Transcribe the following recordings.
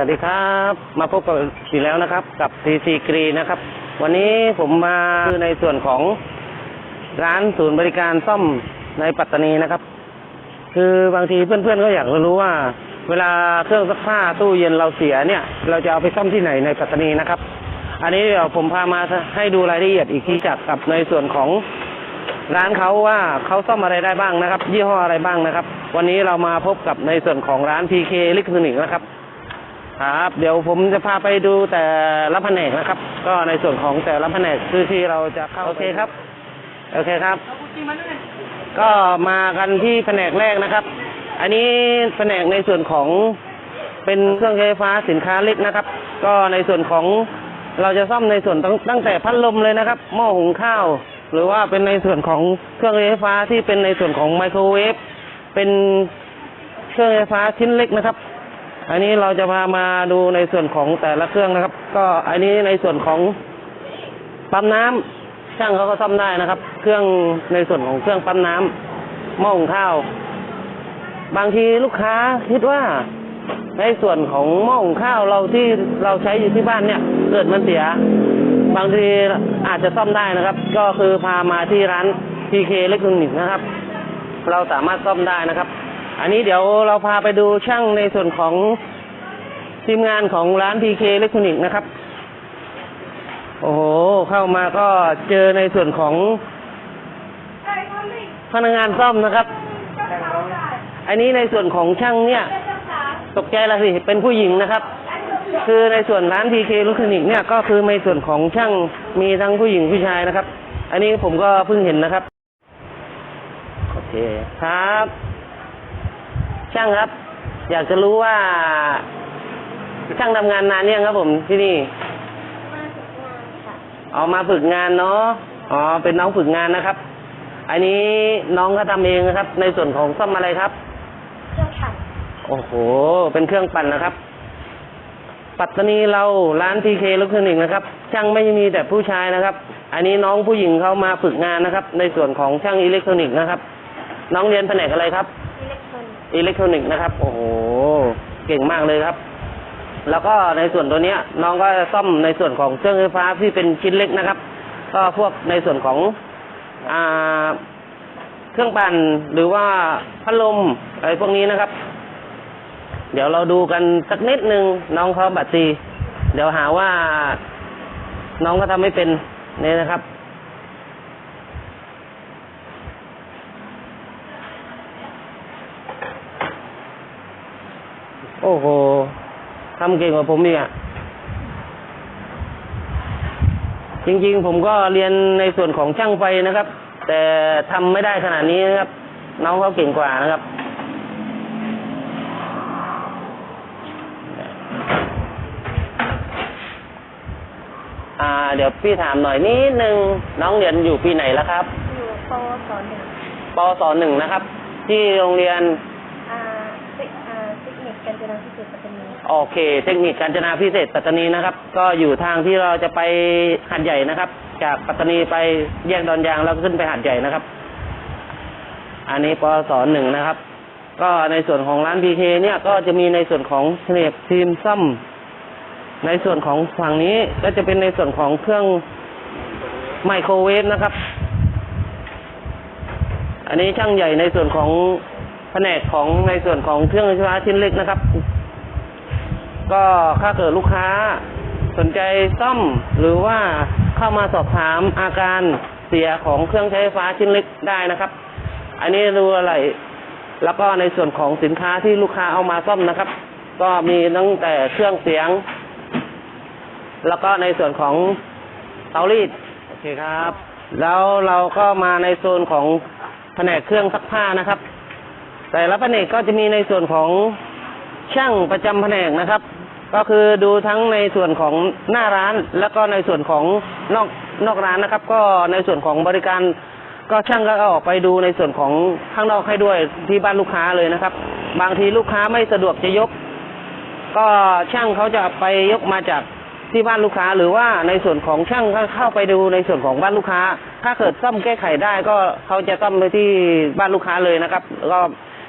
สวัสดีครับ มาพบกันอีกแล้วนะครับ กับ CC g r e e นะครับ วันนี้ผมมาคือในส่วนของร้านศูนย์บริการซ่อมในปัตตานีนะครับ คือบางทีเพื่อนๆก็อยากรู้ว่า เวลาเครื่องซักผ้าตู้เย็นเราเสียเนี่ย เราจะเอาไปซ่อมที่ไหนในปัตตานีนะครับ อันนี้เดี๋ยวผมพามาให้ดูรายละเอียดอีกทีจากกับในส่วนของร้านเขาว่าเขาซ่อมอะไรได้บ้างนะครับ ยี่ห้ออะไรบ้างนะครับ วันนี้เรามาพบกับในส่วนของร้าน PK ลิคทรอนิกนะครับ ครับ เดี๋ยวผมจะพาไปดูแต่ละแผนกนะครับ ก็ในส่วนของแต่ละแผนกคือที่เราจะเข้าโอเคครับ โอเคครับ ก็มากันที่แผนกแรกนะครับ อันนี้แผนกในส่วนของเป็นเครื่องใช้ไฟฟ้าสินค้าเล็กนะครับ ก็ในส่วนของเราจะซ่อมในส่วนตั้งตั้งแต่พัดลมเลยนะครับ หม้อหุงข้าว หรือว่าเป็นในส่วนของเครื่องใช้ไฟฟ้าที่เป็นในส่วนของไมโครเวฟเป็นเครื่องไฟฟ้าชิ้นเล็กนะครับ อันนี้เราจะพามาดูในส่วนของแต่ละเครื่องนะครับ ก็อันนี้ในส่วนของปั๊มน้ำช่างเขาก็ซ่อมได้นะครับ เครื่องในส่วนของเครื่องปั๊มน้ำหม้อหุงข้าว บางทีลูกค้าคิดว่า ในส่วนของหม้อหุงข้าวเราที่เราใช้อยู่ที่บ้านเนี่ย เกิดมันเสีย บางทีอาจจะซ่อมได้นะครับ ก็คือพามาที่ร้าน PK เล็กนิกนะครับ เราสามารถซ่อมได้นะครับ อันนี้เดี๋ยวเราพาไปดูช่างในส่วนของทีมงานของร้าน PK เล็กทรอนิกส์นะครับ โอ้โห เข้ามาก็เจอในส่วนของพนักงานซ่อมนะครับ อันนี้ในส่วนของช่างเนี่ย ตกใจละสิเป็นผู้หญิงนะครับ คือในส่วนร้าน PK ลูกคลินิกเนี่ยก็คือในส่วนของช่างมีทั้งผู้หญิงผู้ชายนะครับ อันนี้ผมก็เพิ่งเห็นนะครับ โอเคครับ ช่างครับ อยากจะรู้ว่า ช่างทำงานนานเนี่ยงครับ ผมที่นี่มาถึงงานค่ะออกมาฝึกงานเนาะอ๋อเป็นน้องฝึกงานนะครับ อันนี้น้องเขาทำเองนะครับ ในส่วนของซ่อมอะไรครับ เครื่องปั่นโอ้โห เป็นเครื่องปั่นนะครับ ปัตตานีเราร้านทีเคลูกคลินิกนะครับ ช่างไม่มีแต่ผู้ชายนะครับ อันนี้น้องผู้หญิงเขามาฝึกงานนะครับ ในส่วนของช่างอิเล็กทรอนิกส์นะครับ น้องเรียนแผนกอะไรครับ อิเล็กทรอนิกส์นะครับ โอ้โห เก่งมากเลยครับ แล้วก็ในส่วนตัวเนี้ย น้องก็ซ่อมในส่วนของเครื่องไฟฟ้าที่เป็นชิ้นเล็กนะครับ ก็พวกในส่วนของอ่าเครื่องปั่นหรือว่าพัดลมอะไรพวกนี้นะครับ เดี๋ยวเราดูกันสักนิดนึงน้องเขาบัตรซีเดี๋ยวหาว่า น้องก็ทำไม่เป็นนี่นะครับ อ้โหทำเก่งกว่าผมอีกอะจริงๆ ผมก็เรียนในส่วนของช่างไฟนะครับ แต่ทำไม่ได้ขนาดนี้นะครับ น้องเขาเก่งกว่านะครับอ่าเดี๋ยวพี่ถามหน่อยนิดนึงน้องเรียนอยู่ปีไหนแล้วครับ อยู่ปวสหนึ่งปศหนึ่งนะครับ ที่โรงเรียน อ่าเทคอ่าเทคนิคการ จนาพิเศษปัตตานีโอเค เทคนิคการจนาพิเศษปัตตานีนะครับ ก็อยู่ทางที่เราจะไปหัดใหญ่นะครับ จากปัตตานีไปแยกดอนยางแล้วก็ขึ้นไปหัดใหญ่นะครับ อันนี้ปศหนึ่งนะครับ ก็ในส่วนของร้านพีเคเนี่ยก็จะมีในส่วนของเทนบทีมซ่อมในส่วนของฝั่งนี้ก็จะเป็นในส่วนของเครื่องไมโครเวฟนะครับ อันนี้ช่างใหญ่ในส่วนของ แผนกของในส่วนของเครื่องไฟฟ้าชิ้นเล็กนะครับ ก็ถ้าเกิดลูกค้าสนใจซ่อมหรือว่าเข้ามาสอบถามอาการเสียของเครื่องใช้ไฟฟ้าชิ้นเล็กได้นะครับ อันนี้ดูอะไร แล้วก็ในส่วนของสินค้าที่ลูกค้าเอามาซ่อมนะครับ ก็มีตั้งแต่เครื่องเสียง แล้วก็ในส่วนของเตารีดโอเคครับ แล้วเราก็มาในโซนของแผนกเครื่องซักผ้านะครับ แต่ละแผนกก็จะมีในส่วนของช่างประจำแผนกนะครับ ก็คือดูทั้งในส่วนของหน้าร้าน แล้วก็ในส่วนของนอกนอกร้านนะครับ ก็ในส่วนของบริการก็ช่างก็ออกไปดูในส่วนของข้างนอกให้ด้วยที่บ้านลูกค้าเลยนะครับ บางทีลูกค้าไม่สะดวกจะยก ก็ช่างเขาจะไปยกมาจากที่บ้านลูกค้า หรือว่าในส่วนของช่างก็เข้าไปดูในส่วนของบ้านลูกค้า ถ้าเกิดซ่อมแก้ไขได้ก็เขาจะซ่อมไปที่บ้านลูกค้าเลยนะครับ ก็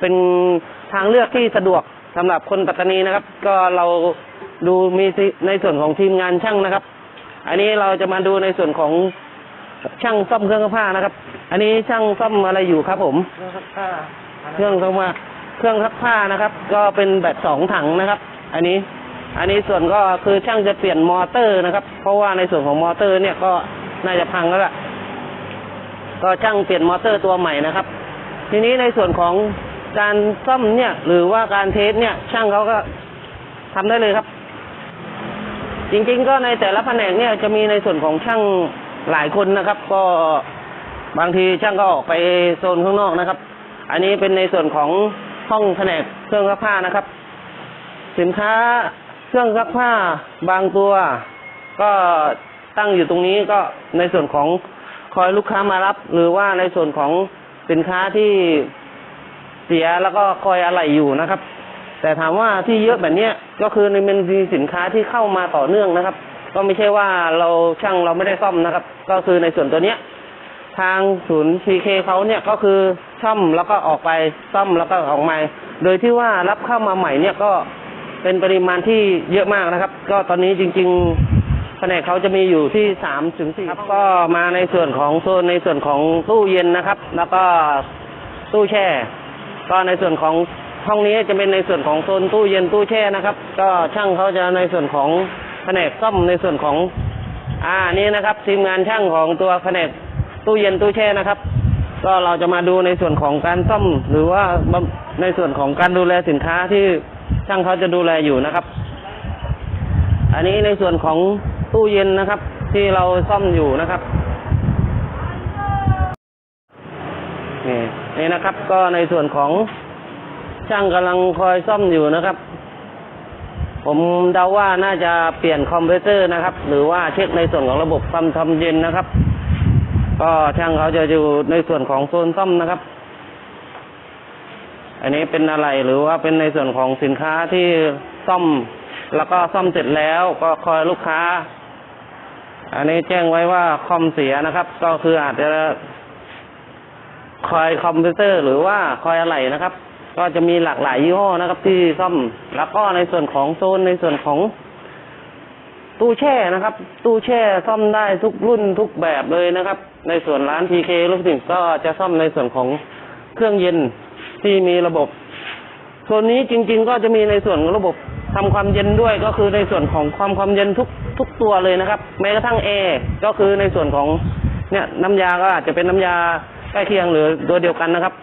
เป็นทางเลือกที่สะดวกสำหรับคนปัตตานีนะครับ ก็เราดูมีในส่วนของทีมงานช่างนะครับ อันนี้เราจะมาดูในส่วนของช่างซ่อมเครื่องซักผ้านะครับ อันนี้ช่างซ่อมอะไรอยู่ครับ ผมเครื่องซักผ้าเครื่องซักผ้าเครื่องซักผ้านะครับ ก็เป็นแบบสองถังนะครับ อันนี้ อันนี้ส่วนก็คือช่างจะเปลี่ยนมอเตอร์นะครับ เพราะว่าในส่วนของมอเตอร์ เนี่ยก็น่าจะพังแล้วล่ะก็ช่างเปลี่ยนมอเตอร์ตัวใหม่นะครับ ทีนี้ในส่วนของ การซ่อมเนี่ย หรือว่าการเทสเนี่ย ช่างเขาก็ทำได้เลยครับ จริงๆ ก็ในแต่ละแผนกเนี่ยจะมีในส่วนของช่างหลายคนนะครับ ก็บางทีช่างก็ออกไปโซนข้างนอกนะครับ อันนี้เป็นในส่วนของห้องแผนกเครื่องซักผ้านะครับ สินค้าเครื่องซักผ้าบางตัว ก็ตั้งอยู่ตรงนี้ก็ในส่วนของคอยลูกค้ามารับ หรือว่าในส่วนของสินค้าที่ เสียแล้วก็คอยอะไรอยู่นะครับ แต่ถามว่าที่เยอะแบบเนี้ยก็คือในมันมีสินค้าที่เข้ามาต่อเนื่องนะครับ ก็ไม่ใช่ว่าเราช่างเราไม่ได้ซ่อมนะครับ ก็คือในส่วนตัวเนี้ย ทางศูนย์ PK เขาเนี่ยก็คือซ่อมแล้วก็ออกไปซ่อมแล้วก็ออกมาโดยที่ว่ารับเข้ามาใหม่เนี่ยก็เป็นปริมาณที่เยอะมากนะครับ ก็ตอนนี้จริง ๆ แผนกเขาจะมีอยู่ที่สามถึงสี่ครับก็มาในส่วนของโซนในส่วนของตู้เย็นนะครับ แล้วก็ตู้แช่ ก็ในส่วนของห้องนี้จะเป็นในส่วนของโซนตู้เย็นตู้แช่นะครับ ก็ช่างเขาจะในส่วนของแผนกซ่อมในส่วนของ อ่านี่นะครับทีมงานช่างของตัวแผนกตู้เย็นตู้แช่นะครับ ก็เราจะมาดูในส่วนของการซ่อม หรือว่าในส่วนของการดูแลสินค้าที่ช่างเขาจะดูแลอยู่นะครับ อันนี้ในส่วนของตู้เย็นนะครับ ที่เราซ่อมอยู่นะครับ นี่นี่นะครับ ก็ในส่วนของช่างกำลังคอยซ่อมอยู่นะครับ ผมเดาว่าน่าจะเปลี่ยนคอมเพรสเซอร์นะครับ หรือว่าเช็คในส่วนของระบบความทำเย็นนะครับ ก็ช่างเขาจะอยู่ในส่วนของโซนซ่อมนะครับ อันนี้เป็นอะไรหรือว่าเป็นในส่วนของสินค้าที่ซ่อม แล้วก็ซ่อมเสร็จแล้วก็คอยลูกค้า อันนี้แจ้งไว้ว่าคอมเสียนะครับ ก็คืออาจจะ คอยคอมพิวเตอร์หรือว่าคอยอะไรนะครับ ก็จะมีหลากหลายยี่ห้อนะครับ ที่ซ่อมแล้วก็ในส่วนของโซนในส่วนของตู้แช่นะครับ ตู้แช่ซ่อมได้ทุกรุ่นทุกแบบเลยนะครับ ในส่วนร้านพีเคลูกศิษย์ก็จะซ่อมในส่วนของเครื่องเย็นที่มีระบบส่วนนี้จริง ๆ ก็จะมีในส่วนของระบบทำความเย็นด้วยก็คือในส่วนของความความเย็นทุกทุกตัวเลยนะครับแม้กระทั่งแอร์ก็คือในส่วนของเนี่ยน้ำยาก็อาจจะเป็นน้ำยา ใกล้เคียงหรือตัวเดียวกันนะครับ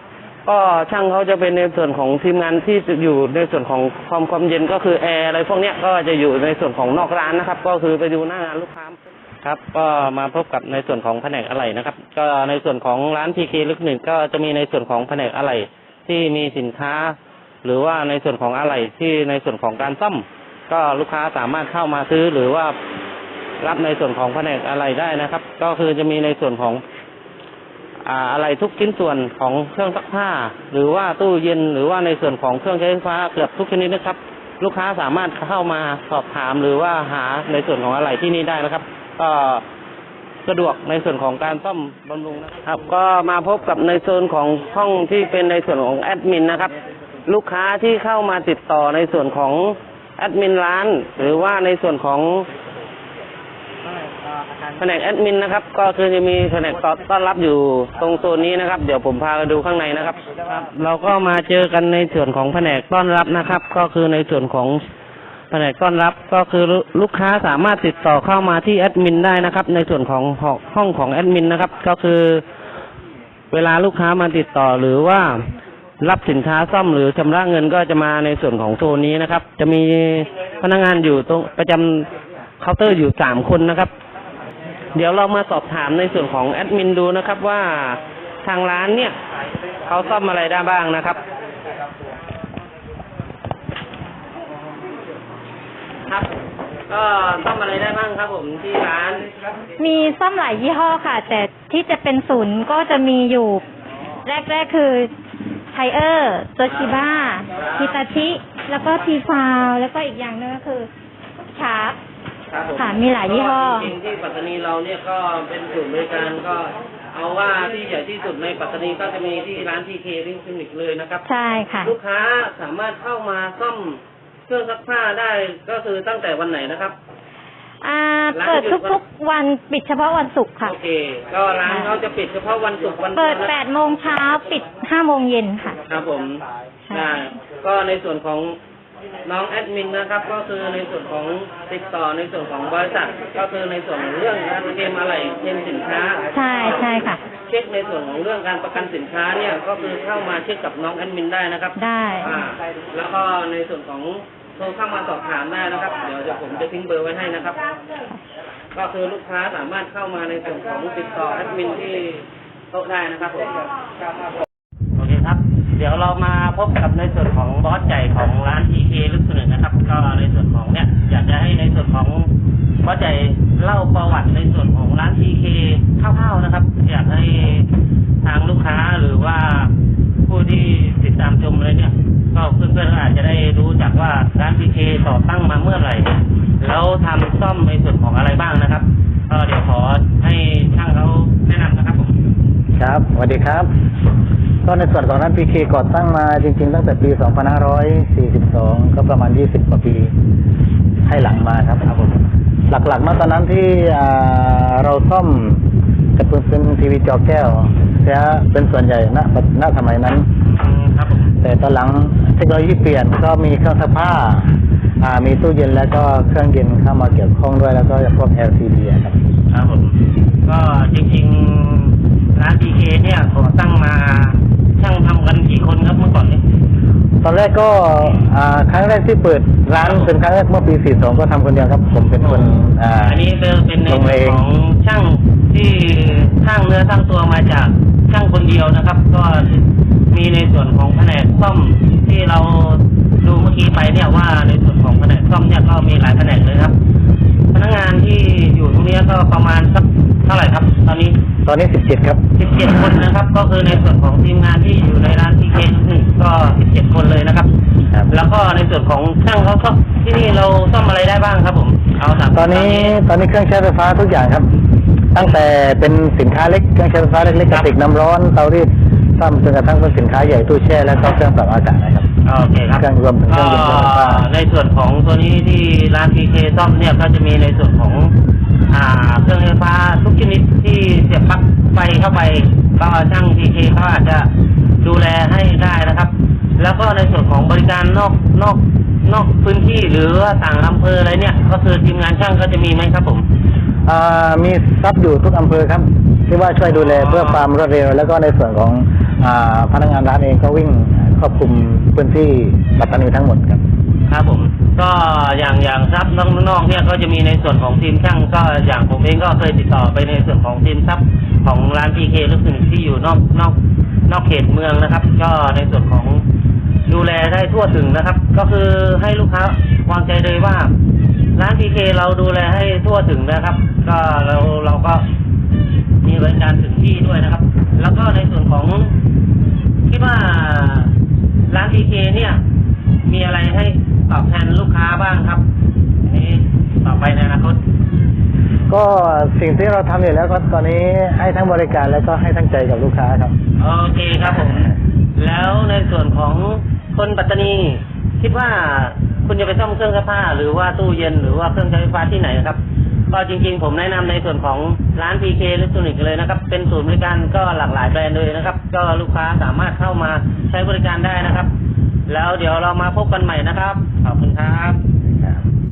ก็ช่างเขาจะเป็นในส่วนของทีมงานที่อยู่ในส่วนของความความเย็นก็คือแอร์อะไรพวกนี้ก็จะอยู่ในส่วนของนอกร้านนะครับ ก็คือไปดูหน้างานลูกค้าครับก็มาพบกับในส่วนของแผนกอะไหล่นะครับ ก็ในส่วนของร้านพีเคลึกหนึ่งก็จะมีในส่วนของแผนกอะไหล่ที่มีสินค้า หรือว่าในส่วนของอะไหล่ที่ในส่วนของการซ่อมก็ลูกค้าสามารถเข้ามาซื้อหรือว่ารับในส่วนของแผนกอะไหล่ได้นะครับ ก็คือจะมีในส่วนของ อ่าอะไรทุกชิ้นส่วนของเครื่องซักผ้า หรือว่าตู้เย็นหรือว่าในส่วนของเครื่องใช้ไฟฟ้าเกือบทุกชนิดนะครับ ลูกค้าสามารถเข้ามาสอบถามหรือว่าหาในส่วนของอะไรที่นี่ได้นะครับ ก็สะดวกในส่วนของการซ่อมบำรุงนะครับ ก็มาพบกับในโซนของห้องที่เป็นในส่วนของแอดมินนะครับ ลูกค้าที่เข้ามาติดต่อในส่วนของแอดมินร้าน หรือว่าในส่วนของ แผนกแอดมินนะครับ ก็คือจะมีแผนกต้อนรับอยู่ตรงโซนนี้นะครับ เดี๋ยวผมพาไปดูข้างในนะครับครับ เราก็มาเจอกันในส่วนของแผนกต้อนรับนะครับ ก็คือในส่วนของแผนกต้อนรับก็คือลูกค้าสามารถติดต่อเข้ามาที่แอดมินได้นะครับ ในส่วนของห้องของแอดมินนะครับ ก็คือเวลาลูกค้ามาติดต่อหรือว่ารับสินค้าซ่อมหรือชำระเงินก็จะมาในส่วนของโซนนี้นะครับ จะมีพนักงานอยู่ตรงประจำเคาน์เตอร์อยู่สามคนนะครับ เดี๋ยวเรามาสอบถามในส่วนของแอดมินดูนะครับว่าทางร้านเนี่ยเขาซ่อมอะไรได้บ้างนะครับ ครับ ก็ซ่อมอะไรได้บ้างครับ ผมที่ร้าน มีซ่อมหลายยี่ห้อค่ะ แต่ที่จะเป็นศูนย์ก็จะมีอยู่ แรก ๆ คือไทเออร์โตชิบ้าฮิตาชิ แล้วก็ทีฟาว แล้วก็อีกอย่างหนึงก็คือชาร์ป ครับผมค่ะมีหลายยี่ห้อ จริงๆที่ปัตตานีเราเนี่ยก็เป็นศูนย์บริการก็อเอาว่าที่ใหญ่ที่สุดในปัตตานีก็จะมีที่ร้านทีเคลิงคลินิกเลยนะครับ ใช่ค่ะ ลูกค้าสามารถเข้ามาซ่อมเครื่องซักผ้าได้ก็คือตั้งแต่วันไหนนะครับ อ่าร้านเปิดจะหยุดทุกๆวันปิดเฉพาะวันศุกร์ค่ะ โอเค ก็ร้านเขาจะปิดเฉพาะวันศุกร์วันเปิดจันทร์นะ8โมงเช้าปิด5โมงเย็นค่ะ ครับผมใช่ ได้ก็ในส่วนของ น้องแอดมินนะครับ ก็คือในส่วนของติดต่อในส่วนของบริษัท ก็คือในส่วนของเรื่องการเกมอะไรเกมสินค้า ใช่ใช่ค่ะ เช็คในส่วนของเรื่องการประกันสินค้าเนี่ยก็คือเข้ามาเช็คกับน้องแอดมินได้นะครับได้อ่าแล้วก็ในส่วนของโทรเข้ามาสอบถามได้นะครับ เดี๋ยวจะผมจะทิ้งเบอร์ไว้ให้นะครับ ก็คือลูกค้าสามารถเข้ามาในส่วนของติดต่อแอดมินที่โต๊ะได้นะครับผมโอเคครับ เดี๋ยวเรามาพบกับในส่วนของบอสใหญ่ของร้าน TK ลึกสุดนะครับ ก็ในส่วนของเนี่ย อยากจะให้ในส่วนของบอสใหญ่เล่าประวัติในส่วนของร้าน TK คร่าวๆนะครับ อยากให้ทางลูกค้าหรือว่าผู้ที่ติดตามชมอะไรเนี่ย ก็เพื่อนๆก็อาจจะได้รู้จักว่าร้าน TK ต่อตั้งมาเมื่อไหร่ แล้วทำซ่อมในส่วนของอะไรบ้างนะครับก็เดี๋ยวขอให้ช่างเขาแนะนำนะครับผมครับสวัสดีครับ ก็ในส่วนของร้านพีเคก่อตั้งมาจริง ๆ ตั้งแต่ปี 2542 ก็ประมาณ 20 กว่าปีให้หลังมาครับครับผมหลักๆมาตอนนั้นที่อ่าเราซ่อมกระตุ้นเป็นทีวีจอแก้วเสียเป็นส่วนใหญ่ณณสมัยนั้นอืมครับผมแต่ตอนหลังเทคโนโลยีเปลี่ยนก็มีเครื่องซักผ้าอ่า มีตู้เย็นแล้วก็เครื่องเย็นเข้ามาเกี่ยวข้องด้วยแล้วก็พวก LCD อะครับครับผมก็จริงๆร้าน TK เนี่ยก่อตั้งมาช่างทำกันกี่คนครับเมื่อก่อนนี้ตอนแรกก็อ่าครั้งแรกที่เปิดร้านเป็นครั้งแรกเมื่อปี 42 ก็ทำคนเดียวครับ ผมเป็นคนอ่าอันนี้เป็นเป็นในลงส่เอวนงของช่างที่สร้างเนื้อสร้างตัวมาจากช่างคนเดียวนะครับ ก็มีในส่วนของแผนกซ่อมที่เรา ดูเมื่อกี้ไปเนี่ยว่าในส่วนของแผนกซ่อมเนี่ยก็มีหลายแผนกเลยครับ พนักงานที่อยู่ตรงเนี้ยก็ประมาณสักเท่าไหร่ครับ ตอนนี้ ตอนนี้17ครับ 17 คนนะครับ ก็คือในส่วนของทีมงานที่อยู่ในร้านทีเคหนึ่งก็ 17 คนเลยนะครับ ครับ แล้วก็ในส่วนของช่างเขาก็ที่นี่เราซ่อมอะไรได้บ้างครับผม เอาถามตอนนี้ตอนนี้เครื่องใช้ไฟฟ้าทุกอย่างครับ ตั้งแต่เป็นสินค้าเล็กเครื่องใช้ไฟฟ้าเล็กๆกระติกน้ำร้อนเตารีดซ่อมจนกระทั่งเป็นสินค้าใหญ่ตู้แช่แล้วก็เครื่องปรับอากาศนะครับ โอเคครับเครื่องรวมถึงเคก็รื่องยนต์เครื่องไฟฟ้าในส่วนของตัวนี้ที่ร้านทีเคซ่อมเนี่ยก็จะมีในส่วนของ อ่า เครื่องไฟฟ้าทุกชนิดที่เสียบปลั๊กไฟเข้าไป ก็ช่างทีเคเขาอาจจะดูแลให้ได้นะครับ แล้วก็ในส่วนของบริการนอกนอกนอกพื้นที่หรือว่าต่างอำเภออะไรเนี่ย ก็คือทีมงานช่างก็จะมีไหมครับผม อ่ามีซับอยู่ทุกอำเภอครับ ที่ว่าช่วยดูแลเพื่อความรวดเร็ว แล้วก็ในส่วนของอ่าพนักงานร้านเองก็วิ่ง ครอบคลุมพื้นที่ปัตตานีทั้งหมดครับ ครับผม ก็อย่างอย่างซับน้องนอกเนี่ยก็จะมีในส่วนของทีมช่างก็อย่างผมเองก็เคยติดต่อไปในส่วนของทีมซับของร้านพีเคลูกหนึ่งที่อยู่นอกนอกนอกเขตเมืองนะครับ ก็ในส่วนของดูแลได้ทั่วถึงนะครับ ก็คือให้ลูกค้าวางใจเลยว่า ร้านพีเคเราดูแลให้ทั่วถึงนะครับ ก็เราเราก็มีบริการถึงที่ด้วยนะครับ แล้วก็ในส่วนของคิดว่า ร้านพีเคเนี่ย มีอะไรให้ตอบแทนลูกค้าบ้างครับอันนี้ต่อไปในอนาคตก็สิ่งที่เราทำอยู่แล้วก็ตอนนี้ให้ทั้งบริการแล้วก็ให้ทั้งใจกับลูกค้าครับ โอเคครับผม แล้วในส่วนของคนปัตตานี คิดว่าคุณจะไปซ่อมเครื่องซักผ้า หรือว่าตู้เย็นหรือว่าเครื่องใช้ไฟฟ้าที่ไหนครับ ก็จริงๆ ผมแนะนำในส่วนของร้าน PK อิเล็กทรอนิกส์เลยนะครับ เป็นศูนย์บริการก็หลากหลายแบรนด์เลยนะครับ ก็ลูกค้าสามารถเข้ามาใช้บริการได้นะครับ แล้วเดี๋ยวเรามาพบกันใหม่นะครับ ขอบคุณครับ